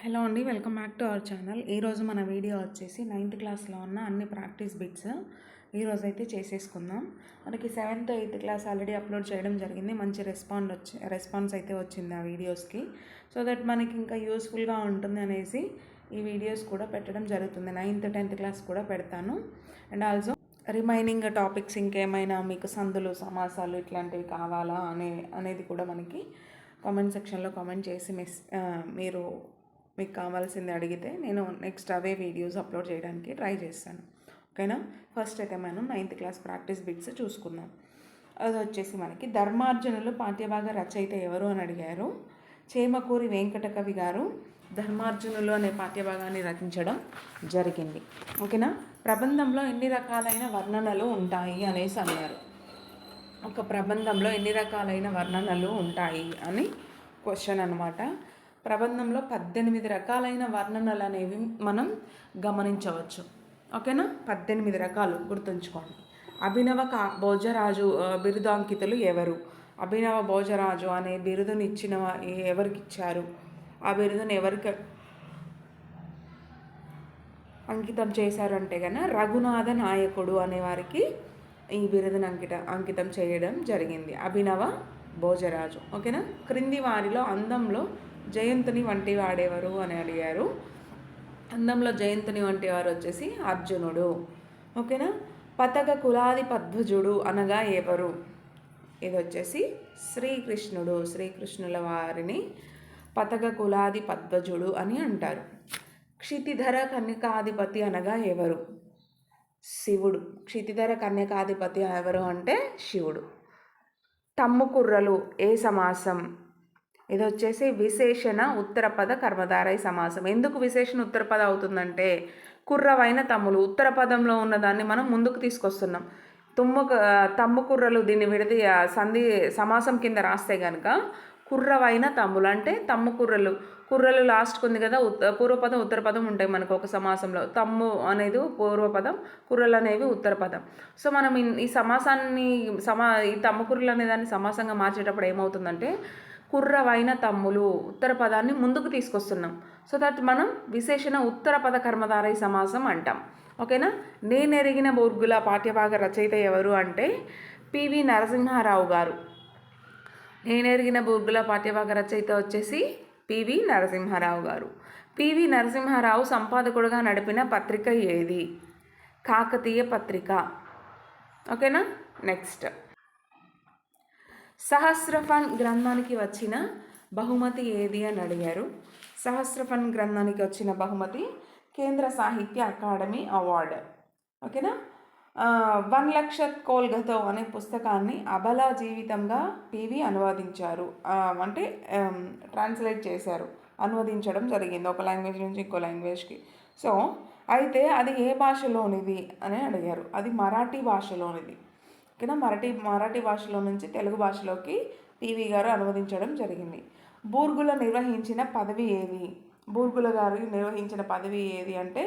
Hello అండి welcome back to our channel. ఈరోజు మన వీడియో వచ్చేసి నైన్త్ క్లాస్లో ఉన్న అన్ని ప్రాక్టీస్ బిట్స్ ఈరోజు అయితే చేసేసుకుందాం. మనకి seventh eighth class already upload చేయడం జరిగింది. మంచి రెస్పాండ్ వచ్చి రెస్పాన్స్ అయితే వచ్చింది ఆ వీడియోస్కి. సో దట్ మనకి ఇంకా యూస్ఫుల్గా ఉంటుంది అనేసి ఈ వీడియోస్ కూడా పెట్టడం జరుగుతుంది. నైన్త్ టెన్త్ క్లాస్ కూడా పెడతాను. అండ్ ఆల్సో రిమైనింగ్ టాపిక్స్ ఇంకేమైనా మీకు సందులు సమాసాలు ఇట్లాంటివి కావాలా అనే అనేది కూడా మనకి కామెంట్ సెక్షన్లో కామెంట్ చేసి మిస్ మీరు మీకు కావాల్సింది అడిగితే నేను నెక్స్ట్ అవే వీడియోస్ అప్లోడ్ చేయడానికి ట్రై చేస్తాను. ఓకేనా? ఫస్ట్ అయితే మనం నైన్త్ క్లాస్ ప్రాక్టీస్ బిట్స్ చూసుకుందాం. అది వచ్చేసి మనకి ధర్మార్జునులు పాఠ్యభాగ రచయిత ఎవరు అని అడిగారు. చేమకూరి వెంకట కవి గారు ధర్మార్జునులు అనే పాఠ్యభాగాన్ని రచించడం జరిగింది. ఓకేనా? ప్రబంధంలో ఎన్ని రకాలైన వర్ణనలు ఉంటాయి అనేసి అన్నారు. ఒక ప్రబంధంలో ఎన్ని రకాలైన వర్ణనలు ఉంటాయి అని క్వశ్చన్ అనమాట ప్రబంధంలో పద్దెనిమిది రకాలైన వర్ణనలు అనేవి మనం గమనించవచ్చు. ఓకేనా? పద్దెనిమిది రకాలు గుర్తుంచుకోండి. అభినవ కా భోజరాజు బిరుదాంకితులు ఎవరు? అభినవ భోజరాజు అనే బిరుదుని ఇచ్చిన ఎవరికి ఇచ్చారు ఆ బిరుదుని ఎవరికి అంకితం చేశారంటే కనుక రఘునాథ నాయకుడు అనే వారికి ఈ బిరుదును అంకిత అంకితం చేయడం జరిగింది. అభినవ భోజరాజు. ఓకేనా? క్రింది వారిలో అందంలో జయంతుని వంటి వాడేవారు అని అడిగారు. అందంలో జయంతుని వంటి వారు వచ్చేసి అర్జునుడు. ఓకేనా? పతక కులాది పద్మజుడు అనగా ఎవరు? ఇది వచ్చేసి శ్రీకృష్ణుడు. శ్రీకృష్ణుల వారిని పతక కులాది పద్మజుడు అని అంటారు. క్షితిధర కన్యకాధిపతి అనగా ఎవరు? శివుడు. క్షితిధర కన్యకాధిపతి ఎవరు అంటే శివుడు. తమ్ముకుర్రలు ఏ సమాసం? ఇది వచ్చేసి విశేషణ ఉత్తరపద కర్మధారయ సమాసం. ఎందుకు విశేషణ ఉత్తరపద అవుతుందంటే కుర్రవైన తమ్ములు ఉత్తర పదంలో ఉన్నదాన్ని మనం ముందుకు తీసుకొస్తున్నాం. తుమ్ము తమ్ము కుర్రలు దీన్ని విడది సంధి సమాసం కింద రాస్తే కనుక కుర్రవైన తమ్ములు అంటే తమ్ము కుర్రలు. కుర్రలు లాస్ట్కి ఉంది కదా ఉత్త పూర్వపదం ఉత్తర పదం ఉంటాయి మనకు ఒక సమాసంలో. తమ్ము అనేది పూర్వపదం కుర్రలు అనేవి ఉత్తర పదం సో మనం ఈ సమాసాన్ని సమా ఈ తమ్ము కుర్రలు అనే దాన్ని సమాసంగా మార్చేటప్పుడు ఏమవుతుందంటే కుర్రవైన తమ్ములు ఉత్తర పదాన్ని ముందుకు తీసుకొస్తున్నాం. సో దట్ మనం విశేషణ ఉత్తర పద కర్మధారయ సమాసం అంటాం. ఓకేనా నేనెరిగిన బొర్గుల పాఠ్యభాగ రచయిత ఎవరు అంటే పివి నరసింహారావు గారు. నేనెరిగిన బూర్గుల పాఠ్యభాగ రచయిత వచ్చేసి పివి నరసింహారావు గారు. పివి నరసింహారావు సంపాదకుడుగా నడిపిన పత్రిక ఏది? కాకతీయ పత్రిక. ఓకేనా నెక్స్ట్ సహస్రఫన్ గ్రంథానికి వచ్చిన బహుమతి ఏది అని అడిగారు. సహస్రఫన్ గ్రంథానికి వచ్చిన బహుమతి కేంద్ర సాహిత్య అకాడమీ అవార్డు. ఓకేనా? వన్ లక్ష కోల్గతో అనే పుస్తకాన్ని అబలా జీవితంగా పివి అనువాదించారు. అంటే ట్రాన్స్లేట్ చేశారు. అనువదించడం జరిగింది ఒక లాంగ్వేజ్ నుంచి ఇంకో లాంగ్వేజ్కి. సో అయితే అది ఏ భాషలోనిది? అని అడిగారు. అది మరాఠీ భాషలోనిది. కింద మరాఠీ మరాఠీ భాషలో నుంచి తెలుగు భాషలోకి టీవీ గారు అనువదించడం జరిగింది. బూర్గుల నిర్వహించిన పదవి ఏది? బూర్గుల గారు నిర్వహించిన పదవి ఏది అంటే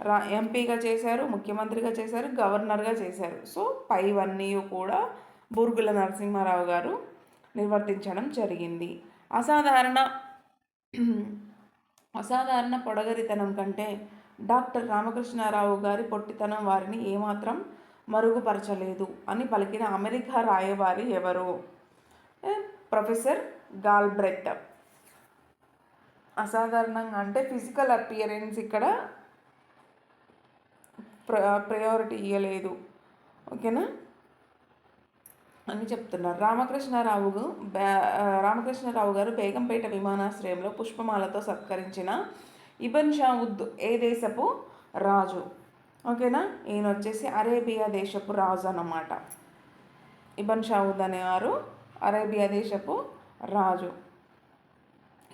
రా ఎంపీగా చేశారు ముఖ్యమంత్రిగా చేశారు గవర్నర్గా చేశారు. సో పైవన్నీ కూడా బూర్గుల నరసింహారావు గారు నిర్వర్తించడం జరిగింది. అసాధారణ అసాధారణ పొడగరితనం కంటే డాక్టర్ రామకృష్ణారావు గారి పొట్టితనం వారిని ఏమాత్రం మరుగుపరచలేదు అని పలికిన అమెరికా రాయబారి ఎవరు? Professor Galbraith. అసాధారణంగా అంటే ఫిజికల్ అపియరెన్స్ ఇక్కడ ప్ర ప్రయారిటీ ఇవ్వలేదు ఓకేనా? అని చెప్తున్నారు. రామకృష్ణారావు రామకృష్ణారావు గారు బేగంపేట విమానాశ్రయంలో పుష్పమాలతో సత్కరించిన ఇబన్ షావుద్ ఏ దేశపు రాజు? ఓకేనా? ఈయన వచ్చేసి అరేబియా దేశపు రాజు అన్నమాట. ఇబన్ షావుద్ అనేవారు అరేబియా దేశపు రాజు.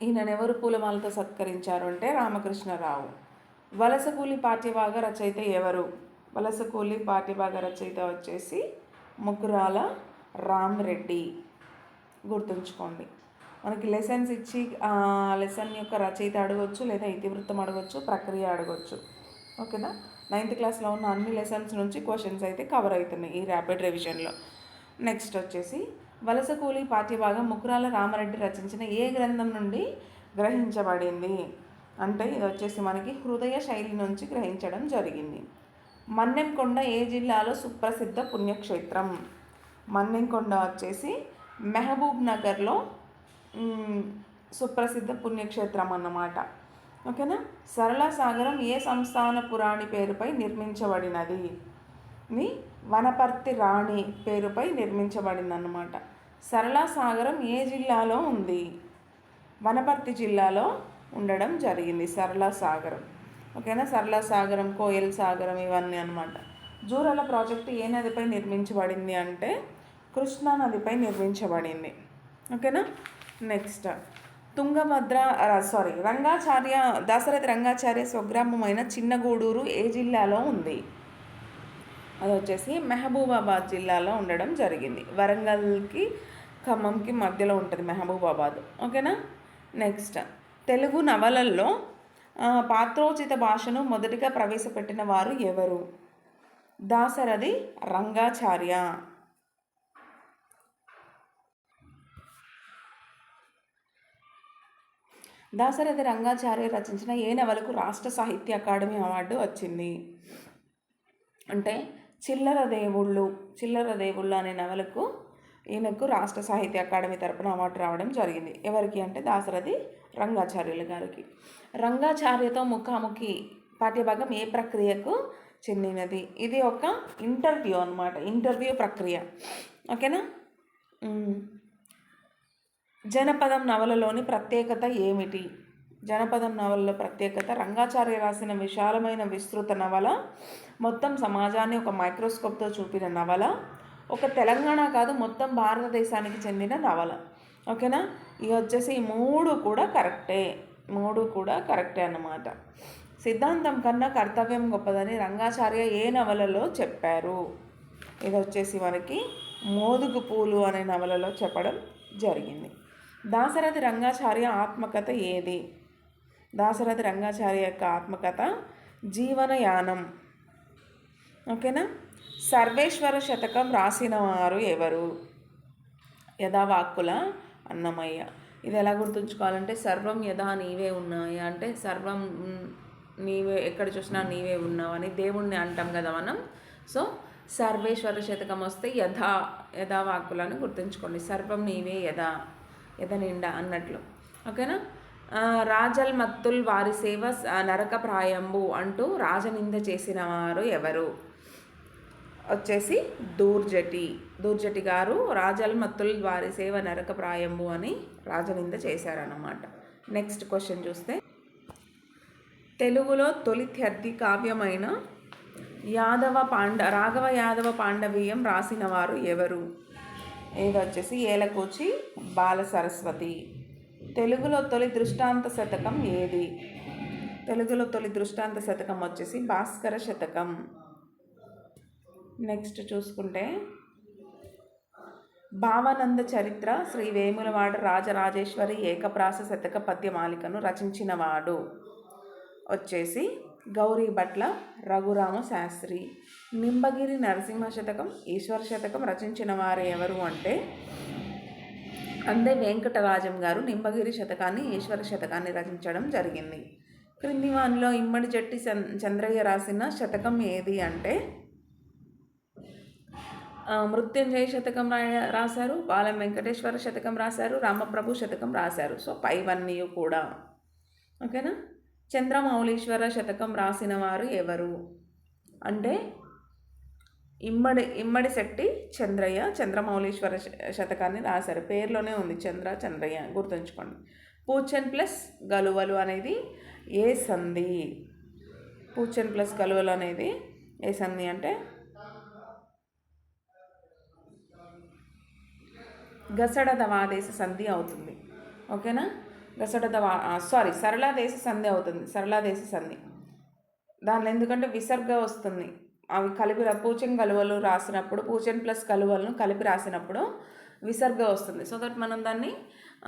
ఈయన ఎవరు పూలమాలతో సత్కరించారు అంటే రామకృష్ణరావు. వలసకూలి పాఠ్యభాగ రచయిత ఎవరు? వలసకూలి పాఠ్యభాగ రచయిత వచ్చేసి ముకురాల రామ్ రెడ్డి గుర్తుంచుకోండి. మనకి లెసన్స్ ఇచ్చి లెసన్ యొక్క రచయిత అడగొచ్చు లేదా ఇతివృత్తం అడగొచ్చు ప్రక్రియ అడగొచ్చు. ఓకేనా? నైన్త్ క్లాస్లో ఉన్న అన్ని లెసన్స్ నుంచి క్వశ్చన్స్ అయితే కవర్ అవుతున్నాయి ఈ ర్యాపిడ్ రివిజన్లో. నెక్స్ట్ వచ్చేసి వలస కూలి పాఠ్యభాగం ముకురాల రామరెడ్డి రచించిన ఏ గ్రంథం నుండి గ్రహించబడింది? అంటే ఇది వచ్చేసి మనకి హృదయ శైలి నుంచి గ్రహించడం జరిగింది. మన్నెంకొండ ఏ జిల్లాలో సుప్రసిద్ధ పుణ్యక్షేత్రం? మన్నెంకొండ వచ్చేసి మెహబూబ్ నగర్లో సుప్రసిద్ధ పుణ్యక్షేత్రం అన్నమాట. ఓకేనా? సరళ సాగరం ఏ సంస్థాన పురాణి పేరుపై నిర్మించబడినది? వనపర్తి రాణి పేరుపై నిర్మించబడిందన్నమాట. సరళ సాగరం ఏ జిల్లాలో ఉంది? వనపర్తి జిల్లాలో ఉండడం జరిగింది సరళ సాగరం. ఓకేనా? సరళ సాగరం కోయల్ సాగరం ఇవన్నీ అనమాట జూరాల ప్రాజెక్టు ఏ నదిపై నిర్మించబడింది అంటే కృష్ణా నదిపై నిర్మించబడింది. ఓకేనా? నెక్స్ట్. తుంగభద్ర సారీ రంగాచార్య దాశరథి రంగాచార్య స్వగ్రామమైన చిన్నగూడూరు ఏ జిల్లాలో ఉంది? అది వచ్చేసి మెహబూబాబాద్ జిల్లాలో ఉండడం జరిగింది. వరంగల్కి ఖమ్మంకి మధ్యలో ఉంటుంది మెహబూబాబాద్. ఓకేనా? నెక్స్ట్ తెలుగు నవలల్లో పాత్రోచిత భాషను మొదటిగా ప్రవేశపెట్టిన వారు ఎవరు? దాసరథి రంగాచార్య. దాసరథి రంగాచార్య రచించిన ఏ నవలకు రాష్ట్ర సాహిత్య అకాడమీ అవార్డు వచ్చింది? అంటే చిల్లర దేవుళ్ళు చిల్లర దేవుళ్ళు అనే నవలకు ఈయనకు రాష్ట్ర సాహిత్య అకాడమీ తరపున అవార్డు రావడం జరిగింది. ఎవరికి అంటే దాసరథి రంగాచార్యులు గారికి. రంగాచార్యతో ముఖాముఖి పాఠ్యభాగం ఏ ప్రక్రియకు చెందినది? ఇది ఒక ఇంటర్వ్యూ అనమాట ఇంటర్వ్యూ ప్రక్రియ. ఓకేనా? జనపదం నవలలోని ప్రత్యేకత ఏమిటి? జనపదం నవలలో ప్రత్యేకత రంగాచార్య రాసిన విశాలమైన విస్తృత నవల మొత్తం సమాజాన్ని ఒక మైక్రోస్కోప్తో చూపిన నవల ఒక తెలంగాణ కాదు మొత్తం భారతదేశానికి చెందిన నవల. ఓకేనా? ఇవి వచ్చేసి ఈ మూడు కూడా కరెక్టే. మూడు కూడా కరెక్టే అన్నమాట. సిద్ధాంతం కన్నా కర్తవ్యం గొప్పదని రంగాచార్య ఏ నవలలో చెప్పారు? ఇది వచ్చేసి మనకి మోదుగు పూలు అనే నవలలో చెప్పడం జరిగింది. దాశరథి రంగాచార్య ఆత్మకథ ఏది? దాశరథి రంగాచార్య యొక్క ఆత్మకథ జీవనయానం. ఓకేనా? సర్వేశ్వర శతకం రాసిన వారు ఎవరు? యథావాక్కుల అన్నమయ్య. ఇది ఎలా గుర్తుంచుకోవాలంటే సర్వం యథా నీవే ఉన్నాయి? అంటే సర్వం నీవే ఎక్కడ చూసినా నీవే ఉన్నావు అని దేవుణ్ణి అంటాం కదా మనం. సో సర్వేశ్వర శతకం వస్తే యథా యథావాక్కులను గుర్తుంచుకోండి. సర్వం నీవే యథా. ఎద నిండా అన్నట్లు. ఓకేనా? రాజల్ మత్తుల్ వారి సేవ నరక ప్రాయంబు అంటూ రాజనింద చేసిన వారు ఎవరు? వచ్చేసి దూర్జటి. దూర్జటి గారు రాజల్ మత్తుల్ వారి సేవ నరక ప్రాయంబు అని రాజనింద చేశారన్నమాట. నెక్స్ట్ క్వశ్చన్ చూస్తే. తెలుగులో తొలి త్యర్థి కావ్యమైన యాదవ పాండ రాఘవ యాదవ పాండవీయం రాసిన వారు ఎవరు? ఇది వచ్చేసి ఏలకూచి బాల సరస్వతి తెలుగులో తొలి దృష్టాంత శతకం ఏది? తెలుగులో తొలి దృష్టాంత శతకం వచ్చేసి భాస్కర శతకం. నెక్స్ట్ చూసుకుంటే భావానంద చరిత్ర శ్రీ వేములవాడ రాజరాజేశ్వరి ఏకప్రాస శతక పద్యమాలికను రచించినవాడు. వచ్చేసి గౌరీ భట్ల రఘురామ శాస్త్రి. నింబగిరి నరసింహ శతకం ఈశ్వర శతకం రచించిన వారు ఎవరు అంటే అందే వెంకటరాజం గారు. నింబగిరి శతకాన్ని ఈశ్వర శతకాన్ని రచించడం జరిగింది. క్రింది వానిలో ఇమ్మడి జట్టి చంద్రయ్య రాసిన శతకం ఏది అంటే మృత్యుంజయ శతకం రా రాశారు బాలం వెంకటేశ్వర శతకం రాశారు రామప్రభు శతకం రాశారు. సో పైవన్నీ కూడా. ఓకేనా? చంద్రమౌళీశ్వర శతకం రాసిన వారు ఎవరు? అంటే ఇమ్మడి ఇమ్మడి శెట్టి చంద్రయ్య చంద్రమౌళీశ్వర శతకాన్ని రాశారు. పేర్లోనే ఉంది చంద్ర చంద్రయ్య గుర్తుంచుకోండి. పూచన్ ప్లస్ గలువలు అనేది ఏ సంధి? పూచన్ ప్లస్ గలువలు అనేది ఏ సంధి అంటే? గసడ దవాదేశ సంధి అవుతుంది. ఓకేనా? గసడ సారీ సరళాదేశ సంధి అవుతుంది. సరళాదేశ సంధి దానిలో ఎందుకంటే విసర్గ వస్తుంది. అవి కలిపి పూచన్ కలువలు రాసినప్పుడు పూచన్ ప్లస్ కలువలను కలిపి రాసినప్పుడు విసర్గ వస్తుంది. సో దట్ మనం దాన్ని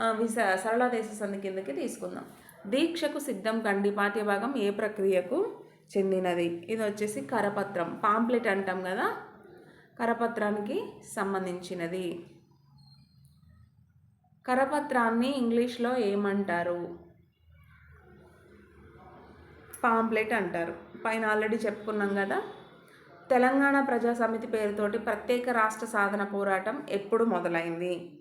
విస సరళాదేశ సంధి కిందకి తీసుకుందాం. దీక్షకు సిద్ధం కండి. పాఠ్యభాగం ఏ ప్రక్రియకు చెందినది? ఇది వచ్చేసి కరపత్రం. పాంప్లెట్ అంటాం కదా? కరపత్రానికి సంబంధించినది. కరపత్రాన్ని ఇంగ్లీష్లో ఏమంటారు? పాంప్లెట్ అంటారు. పైన ఆల్రెడీ చెప్పుకున్నాం కదా? తెలంగాణ ప్రజా సమితి పేరుతోటి ప్రత్యేక రాష్ట్ర సాధన పోరాటం ఎప్పుడు మొదలైంది?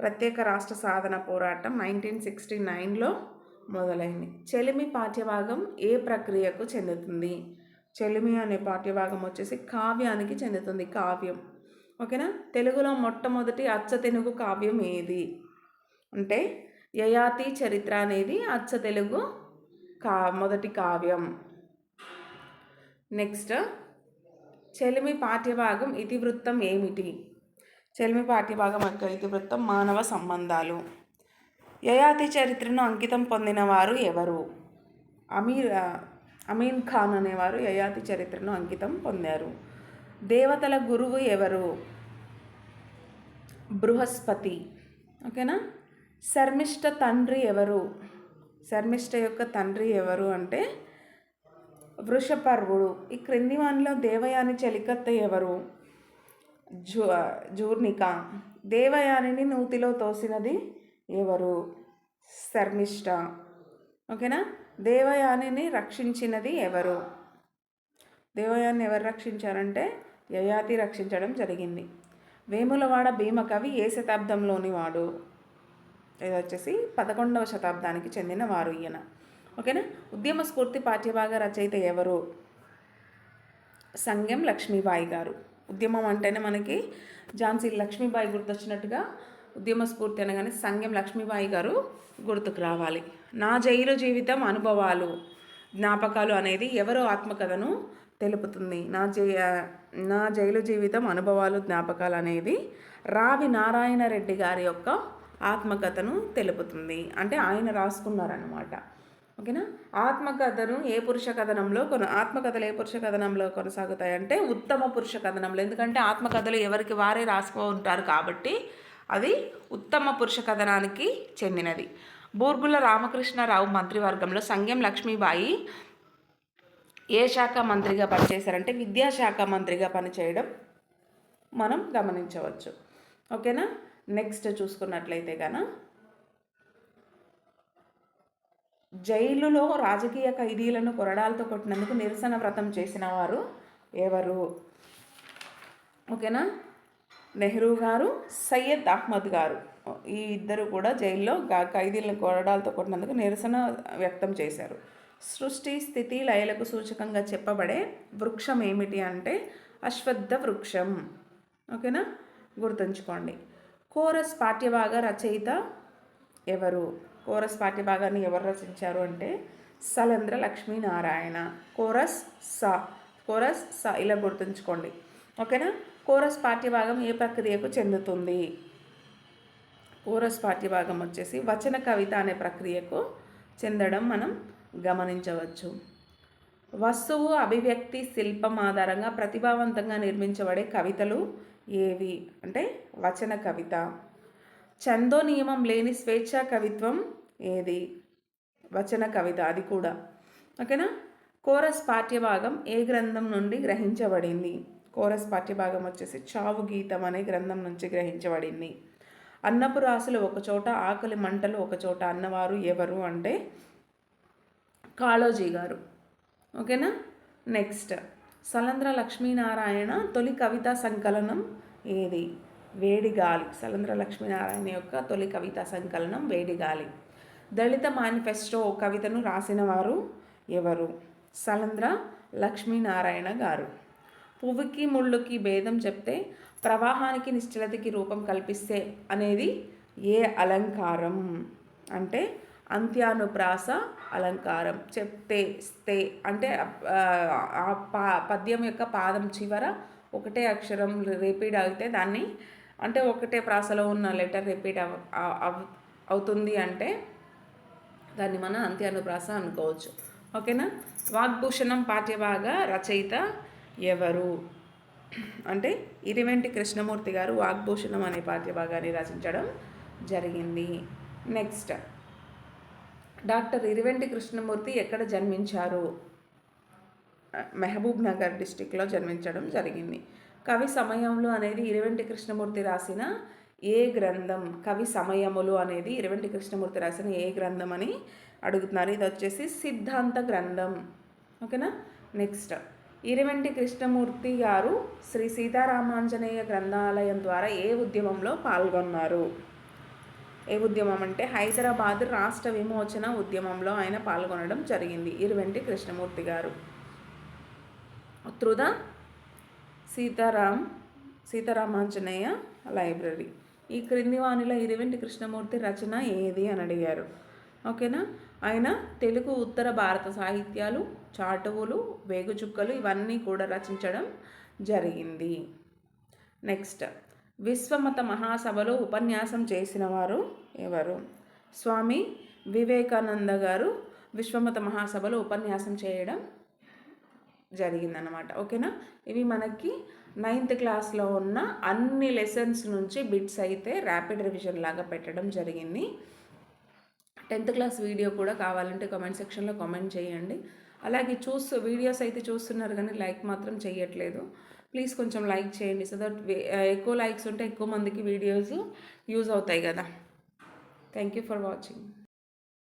ప్రత్యేక రాష్ట్ర సాధన పోరాటం నైన్టీన్ సిక్స్టీ నైన్లో మొదలైంది. చెలిమి పాఠ్యభాగం ఏ ప్రక్రియకు చెందుతుంది? చెలిమి అనే పాఠ్యభాగం వచ్చేసి కావ్యానికి చెందుతుంది కావ్యం. ఓకేనా? తెలుగులో మొట్టమొదటి అచ్చ తెలుగు కావ్యం ఏది? అంటే యయాతి చరిత్ర అనేది అచ్చ తెలుగు కా మొదటి కావ్యం. నెక్స్ట్ చెలిమి పాఠ్యభాగం ఇతివృత్తం ఏమిటి? చెలిమి పాఠ్యభాగం యొక్క ఇతివృత్తం మానవ సంబంధాలు. యయాతి చరిత్రను అంకితం పొందిన వారు ఎవరు? అమీర్ అమీన్ ఖాన్ అనేవారు యయాతి చరిత్రను అంకితం పొందారు. దేవతల గురువు ఎవరు? బృహస్పతి. ఓకేనా? శర్మిష్ట తండ్రి ఎవరు? శర్మిష్ట యొక్క తండ్రి ఎవరు అంటే వృషపర్వుడు. ఈ క్రింది వానిలో దేవయాని చలికత్త ఎవరు? జూ జూర్ణిక. దేవయానిని నూతిలో తోసినది ఎవరు? శర్మిష్ట. ఓకేనా? దేవయానిని రక్షించినది ఎవరు? దేవయాన్ని ఎవరు రక్షించారంటే యయాతి రక్షించడం జరిగింది. వేములవాడ భీమకవి ఏ శతాబ్దంలోని వాడు? ఇది వచ్చేసి పదకొండవ శతాబ్దానికి చెందిన వారు ఈయన. ఓకేనా? ఉద్యమ స్ఫూర్తి పాఠ్యభాగ రచయిత ఎవరు? సంగం లక్ష్మీబాయి గారు. ఉద్యమం అంటేనే మనకి ఝాన్సీ లక్ష్మీబాయి గుర్తొచ్చినట్టుగా ఉద్యమ స్ఫూర్తి అనగానే సంగం లక్ష్మీబాయి గారు గుర్తుకు రావాలి. నా జైలు జీవితం అనుభవాలు జ్ఞాపకాలు అనేది ఎవరో ఆత్మకథను తెలుపుతుంది. నా జై నా జైలు జీవితం అనుభవాలు జ్ఞాపకాలు అనేది రావి నారాయణ రెడ్డి గారి యొక్క ఆత్మకథను తెలుపుతుంది. అంటే ఆయన రాసుకున్నారనమాట ఓకేనా? ఆత్మకథను ఏ పురుష కథనంలో కొన ఆత్మకథలు ఏ పురుష కథనంలో కొనసాగుతాయంటే ఉత్తమ పురుష కథనంలో. ఎందుకంటే ఆత్మకథలు ఎవరికి వారే రాసుకో ఉంటారు కాబట్టి అది ఉత్తమ పురుష కథనానికి చెందినది. బూర్గుల రామకృష్ణరావు మంత్రివర్గంలో సంగ్యం లక్ష్మీబాయి ఏ శాఖ మంత్రిగా పనిచేశారంటే విద్యాశాఖ మంత్రిగా పనిచేయడం మనం గమనించవచ్చు. ఓకేనా? నెక్స్ట్ చూసుకున్నట్లయితే కన జైలులో రాజకీయ ఖైదీలను కొరడాలతో కొట్టినందుకు నిరసన వ్రతం చేసిన వారు ఎవరు? ఓకేనా? నెహ్రూ గారు సయ్యద్ అహ్మద్ గారు. ఈ ఇద్దరు కూడా జైల్లో ఖైదీలను కొరడాలతో కొట్టినందుకు నిరసన వ్యక్తం చేశారు. సృష్టి స్థితి లయలకు సూచకంగా చెప్పబడే వృక్షం ఏమిటి అంటే అశ్వత్థ వృక్షం. ఓకేనా? గుర్తుంచుకోండి. కోరస్ పాఠ్యభాగ రచయిత ఎవరు? కోరస్ పాఠ్యభాగాన్ని ఎవరు రచించారు అంటే సలంద్ర లక్ష్మీనారాయణ. కోరస్ స. కోరస్ స. ఇలా గుర్తుంచుకోండి. ఓకేనా? కోరస్ పాఠ్యభాగం ఏ ప్రక్రియకు చెందుతుంది? కోరస్ పాఠ్యభాగం వచ్చేసి వచన కవిత అనే ప్రక్రియకు చెందడం మనం గమనించవచ్చు. వస్తువు అభివ్యక్తి శిల్పం ఆధారంగా ప్రతిభావంతంగా నిర్మించబడే కవితలు ఏవి? అంటే వచన కవిత. చందో నియమం లేని స్వేచ్ఛా కవిత్వం ఏది? వచన కవిత అది కూడా. ఓకేనా? కోరస్ పాఠ్యభాగం ఏ గ్రంథం నుండి గ్రహించబడింది? కోరస్ పాఠ్యభాగం వచ్చేసి చావు గీతం అనే గ్రంథం నుంచి గ్రహించబడింది. అన్నపు రాసులు ఒకచోట ఆకలి మంటలు ఒకచోట అన్నవారు ఎవరు అంటే కాళోజీ గారు. ఓకేనా? నెక్స్ట్. సలంద్ర లక్ష్మీనారాయణ తొలి కవితా సంకలనం ఏది? వేడిగాలి. సలంద్ర లక్ష్మీనారాయణ యొక్క తొలి కవితా సంకలనం వేడిగాలి. దళిత మేనిఫెస్టో కవితను రాసిన వారు ఎవరు? సలంద్ర లక్ష్మీనారాయణ గారు. పువ్వుకి ముళ్ళుకి భేదం చెప్తే ప్రవాహానికి నిశ్చలతకి రూపం కల్పిస్తే అనేది ఏ అలంకారం? అంటే అంత్యానుప్రాస అలంకారం. చెప్తే స్తే అంటే ఆ పా పద్యం యొక్క పాదం చివర ఒకటే అక్షరం రిపీట్ అయితే దాన్ని అంటే ఒకటే ప్రాసలో ఉన్న లెటర్ రిపీట్ అవ్ అవుతుంది అంటే దాన్ని మనం అంత్యానుప్రాస అనుకోవచ్చు. ఓకేనా? వాగ్భూషణం పాఠ్యభాగ రచయిత ఎవరు? అంటే ఇరివెంటి కృష్ణమూర్తి గారు వాగ్భూషణం అనే పాఠ్యభాగాన్ని రచించడం జరిగింది. నెక్స్ట్ డాక్టర్ ఇరివెంటి కృష్ణమూర్తి ఎక్కడ జన్మించారు? మహబూబ్ నగర్ డిస్టిక్లో జన్మించడం జరిగింది. కవి సమయంలో అనేది ఇరవెంటి కృష్ణమూర్తి రాసిన ఏ గ్రంథం? కవి సమయములు అనేది ఇరవెంటి కృష్ణమూర్తి రాసిన ఏ గ్రంథం అని అడుగుతున్నారు. ఇది వచ్చేసి సిద్ధాంత గ్రంథం. ఓకేనా? నెక్స్ట్. ఇరవెంటి కృష్ణమూర్తి గారు శ్రీ సీతారామాంజనేయ గ్రంథాలయం ద్వారా ఏ ఉద్యమంలో పాల్గొన్నారు? ఏ ఉద్యమం అంటే హైదరాబాద్ రాష్ట్ర విమోచన ఉద్యమంలో ఆయన పాల్గొనడం జరిగింది. ఇరువెంటి కృష్ణమూర్తి గారు. త్రుద సీతారాం సీతారామాంజనేయ లైబ్రరీ. ఈ క్రింది వాణిలో ఇరువెంటి కృష్ణమూర్తి రచన ఏది అని అడిగారు. ఓకేనా? ఆయన తెలుగు ఉత్తర భారత సాహిత్యాలు చాటువులు వేగుచుక్కలు ఇవన్నీ కూడా రచించడం జరిగింది. నెక్స్ట్ విశ్వమత మహాసభలో ఉపన్యాసం చేసిన వారు ఎవరు? స్వామి వివేకానంద గారు విశ్వమత మహాసభలో ఉపన్యాసం చేయడం జరిగిందనమాట ఓకేనా? ఇవి మనకి నైన్త్ క్లాస్లో ఉన్న అన్ని లెసన్స్ నుంచి బిట్స్ అయితే ర్యాపిడ్ రివిజన్ లాగా పెట్టడం జరిగింది. టెన్త్ క్లాస్ వీడియో కూడా కావాలంటే కామెంట్ సెక్షన్లో కామెంట్ చేయండి. అలాగే చూస్తూ వీడియోస్ అయితే చూస్తున్నారు కానీ లైక్ మాత్రం చేయట్లేదు ప్లీజ్ కొంచెం లైక్ చేయండి సో దట్ ఎక్కువ లైక్స్ ఉంటే ఎక్కువ మందికి వీడియోస్ యూజ్ అవుతాయి కదా. Thank you for watching